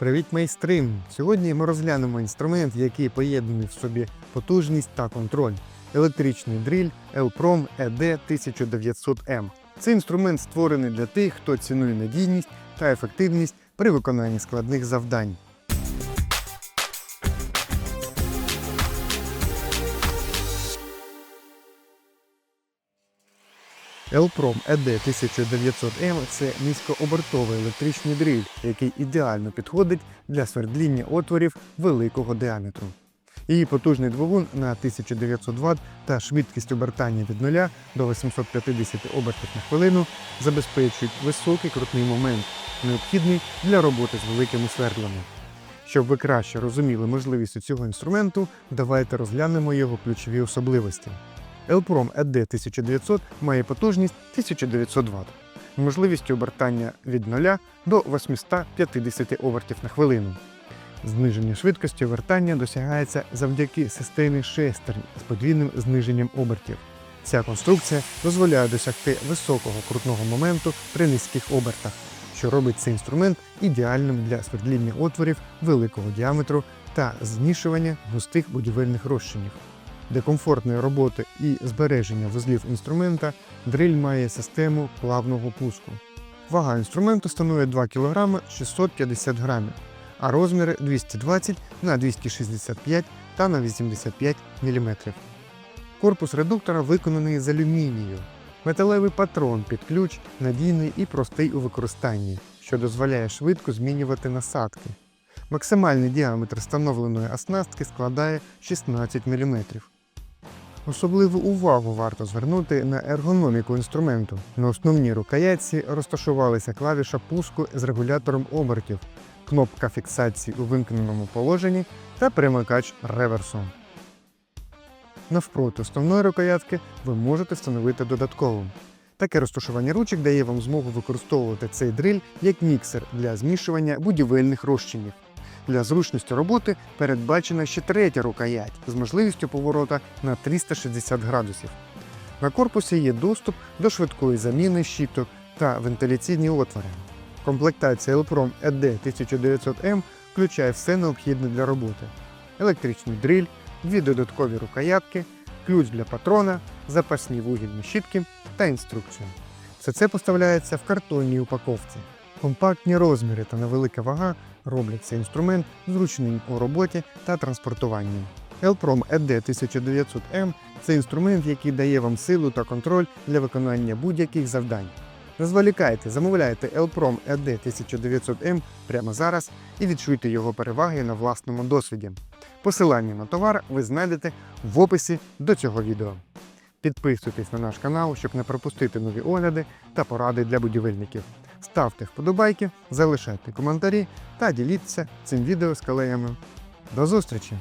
Привіт, майстри! Сьогодні ми розглянемо інструмент, який поєднує в собі потужність та контроль. Електричний дриль Elprom ED 1900M. Цей інструмент створений для тих, хто цінує надійність та ефективність при виконанні складних завдань. Elprom ED 1900M – це низькообертовий електричний дриль, який ідеально підходить для свердління отворів великого діаметру. Її потужний двигун на 1900 Вт та швидкість обертання від 0 до 850 обертів на хвилину забезпечують високий крутний момент, необхідний для роботи з великими свердлами. Щоб ви краще розуміли можливість цього інструменту, давайте розглянемо його ключові особливості. Elprom ED 1900 має потужність 1900 Вт, можливістю обертання від 0 до 850 обертів на хвилину. Зниження швидкості обертання досягається завдяки системі шестерень з подвійним зниженням обертів. Ця конструкція дозволяє досягти високого крутного моменту при низьких обертах, що робить цей інструмент ідеальним для свердління отворів великого діаметру та змішування густих будівельних розчинів. Для комфортної роботи і збереження вузлів інструмента дриль має систему плавного пуску. Вага інструменту становить 2 кг 650 г, а розміри 220 на 265 та на 85 мм. Корпус редуктора виконаний з алюмінію. Металевий патрон під ключ надійний і простий у використанні, що дозволяє швидко змінювати насадки. Максимальний діаметр встановленої оснастки складає 16 мм. Особливу увагу варто звернути на ергономіку інструменту. На основній рукоятці розташувалися клавіша пуску з регулятором обертів, кнопка фіксації у вимкненому положенні та перемикач реверсу. Навпроти основної рукоятки ви можете встановити додаткову. Таке розташування ручок дає вам змогу використовувати цей дриль як міксер для змішування будівельних розчинів. Для зручності роботи передбачена ще третя рукоять з можливістю поворота на 360 градусів. На корпусі є доступ до швидкої заміни щіток та вентиляційні отвори. Комплектація Elprom ED 1900M включає все необхідне для роботи: електричний дриль, дві додаткові рукоятки, ключ для патрона, запасні вугільні щітки та інструкцію. Все це поставляється в картонній упаковці. Компактні розміри та невелика вага роблять цей інструмент зручним у роботі та транспортуванні. Elprom ED 1900M – це інструмент, який дає вам силу та контроль для виконання будь-яких завдань. Не зволікайте, замовляйте Elprom ED 1900M прямо зараз і відчуйте його переваги на власному досвіді. Посилання на товар ви знайдете в описі до цього відео. Підписуйтесь на наш канал, щоб не пропустити нові огляди та поради для будівельників. Ставте вподобайки, залишайте коментарі та діліться цим відео з колегами. До зустрічі!